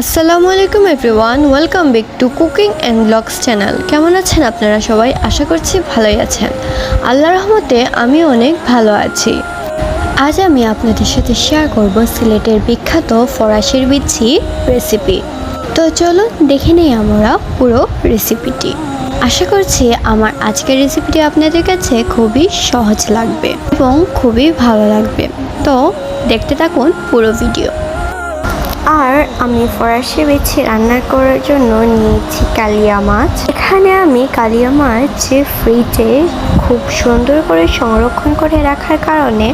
আসসালামু আলাইকুম everyone, welcome back to cooking and blogs channel. কেমন আছেন আপনারা সবাই? আশা করছি ভালোই আছেন। আল্লাহ রহমতে আমি অনেক ভালো আছি। আজ আমি আপনাদের সাথে শেয়ার করব সিলেটের বিখ্যাত ফরাসির বিচ্ছি রেসিপি তো চলুন দেখে নেই আমরা পুরো রেসিপিটি আশা করছি আমার আজকের রেসিপিটি আপনাদের কাছে খুবই সহজ লাগবে এবং খুবই ভালো লাগবে। তো দেখতে থাকুন পুরো ভিডিও আর আমি ফরাসি বেছে রান্না করার জন্য নিয়েছি কালিয়া মাছ। এখানে আমি কালিয়া মাছ ফ্রিজে খুব সুন্দর করে সংরক্ষণ করে রাখার কারণে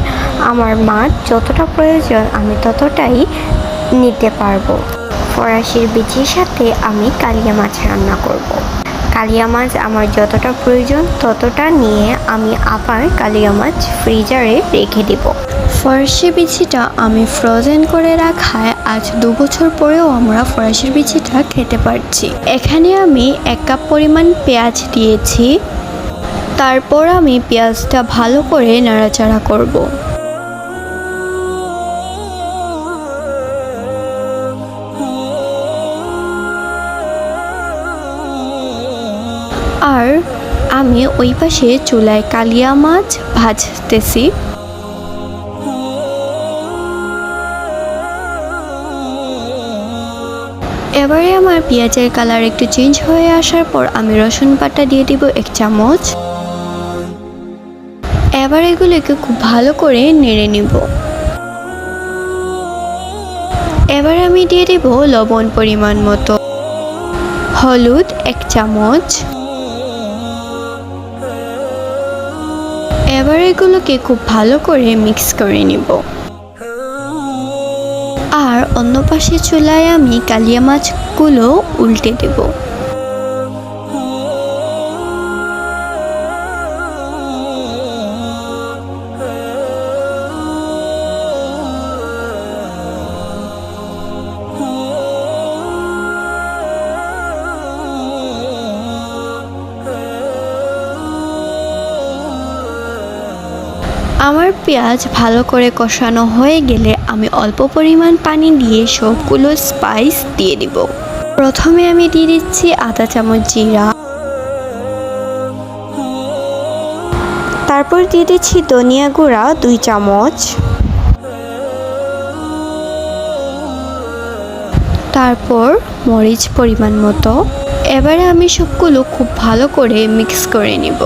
আমার মাছ যতটা প্রয়োজন আমি ততটাই নিতে পারব। ফরাসির বিচির সাথে আমি কালিয়া মাছ রান্না করব। কালিয়া মাছ আমার যতটা প্রয়োজন ততটা নিয়ে আমি আবার কালিয়া মাছ ফ্রিজারে রেখে দিব। ফরাসি বিচিটা আমি ফ্রোজেন করে রাখায় আজ দু বছর পরেও আমরা ফরাসির বিচিটা খেতে পারছি। এখানে আমি এক কাপ পরিমাণ পেঁয়াজ দিয়েছি। তারপর আমি পেঁয়াজটা ভালো করে নাড়াচাড়া করব। আর আমি ওই পাশে চুলায় কালিয়া মাছ ভাজতেছি। এবারে আমার পেঁয়াজের কালার একটু চেঞ্জ হয়ে আসার পর আমি রসুন বাটা দিয়ে দিব এক চামচ। এবার এগুলোকে খুব ভালো করে নেড়ে নিব। এবার আমি দিয়ে দিব লবণ পরিমাণ মতো। হলুদ এক চামচ। এবার এগুলোকে খুব ভালো করে মিক্স করে নিব। আর অন্য পাশে চুলায় আমি কালিয়া মাছগুলো উল্টে দেব। আমার পেঁয়াজ ভালো করে কষানো হয়ে গেলে আমি অল্প পরিমাণ পানি দিয়ে সবগুলো স্পাইস দিয়ে দিব। প্রথমে আমি দিয়ে দিচ্ছি আধা চামচ জিরা। তারপর দিয়ে দিচ্ছি ধনিয়া গুঁড়া দুই চামচ। তারপর মরিচ পরিমাণ মতো। এবারে আমি সবগুলো খুব ভালো করে মিক্স করে নিব।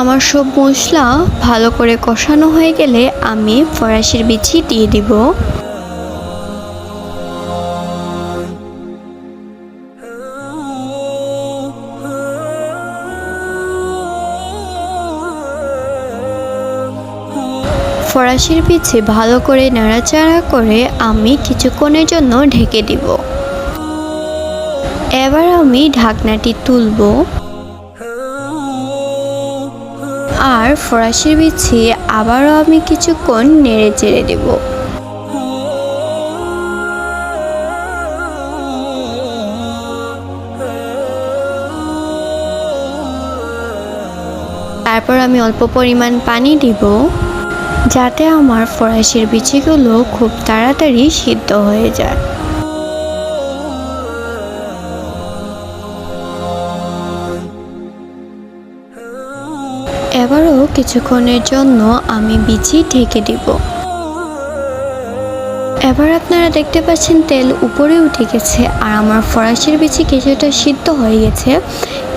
আমার সব মশলা ভালো করে কষানো হয়ে গেলে আমি ফরাসির বিচি দিয়ে দিব। ফরাসির পিছে ভালো করে নাড়াচাড়া করে আমি কিছুক্ষণের জন্য ঢেকে দিব। এবার আমি ঢাকনাটি তুলব। আর ফরাসির বিছে আবারও আমি কিছুক্ষণ নেড়ে চেড়ে দেব। তারপর আমি অল্প পরিমাণ পানি দিব, যাতে আমার ফরাসির বিচিগুলো খুব তাড়াতাড়ি সিদ্ধ হয়ে যায়। এবারও কিছুক্ষণের জন্য আমি বিচি ঢেকে দিব। এবার আপনারা দেখতে পাচ্ছেন তেল উপরে উঠে গেছে আর আমার ফরাসির বিচি কিছুটা সিদ্ধ হয়ে গেছে।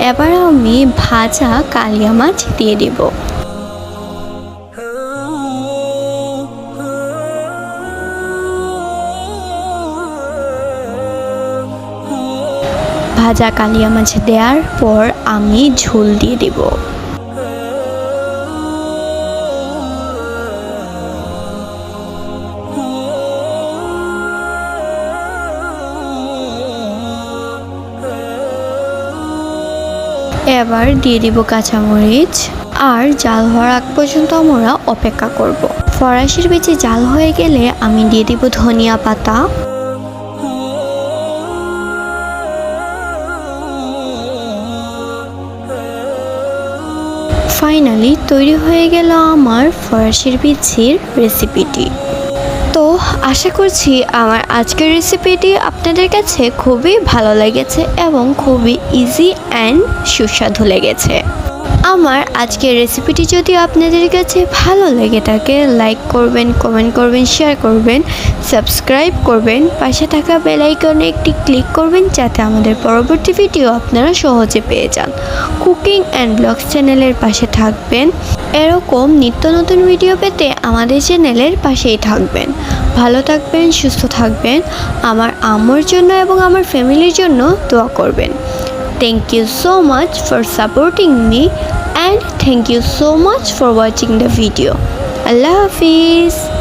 এবার আমি ভাজা কালিয়া মাছ দিয়ে দিব। ভাজা কালিয়া মাছ দেওয়ার পর আমি ঝোল দিয়ে দেব। এবার দিয়ে দিব কাঁচামরিচ। আর জাল হওয়ার আগ পর্যন্ত আমরা অপেক্ষা করব। ফরাসির বেঁচে জাল হয়ে গেলে আমি দিয়ে দিব ধনিয়া পাতা। ফাইনালি তৈরি হয়ে গেল আমার ফরাসির বিচির রেসিপিটি তো আশা করছি আমার আজকের রেসিপিটি আপনাদের কাছে খুবই ভালো লেগেছে এবং খুবই ইজি অ্যান্ড সুস্বাদু লেগেছে। আমার আজকের রেসিপিটি যদি আপনাদের কাছে ভালো লেগে থাকে লাইক করবেন কমেন্ট করবেন শেয়ার করবেন সাবস্ক্রাইব করবেন, পাশে থাকা বেল আইকনে একটি ক্লিক করবেন যাতে আমাদের পরবর্তী ভিডিও আপনারা সহজে পেয়ে যান। কুকিং অ্যান্ড ব্লগস চ্যানেলের পাশে থাকবেন। এরকম নিত্য নতুন ভিডিও পেতে আমাদের চ্যানেলের পাশেই থাকবেন। ভালো থাকবেন, সুস্থ থাকবেন। আমার আম্মুর জন্য এবং আমার ফ্যামিলির জন্য দোয়া করবেন। Thank you so much for supporting me. And thank you so much for watching the video. Allah Hafiz.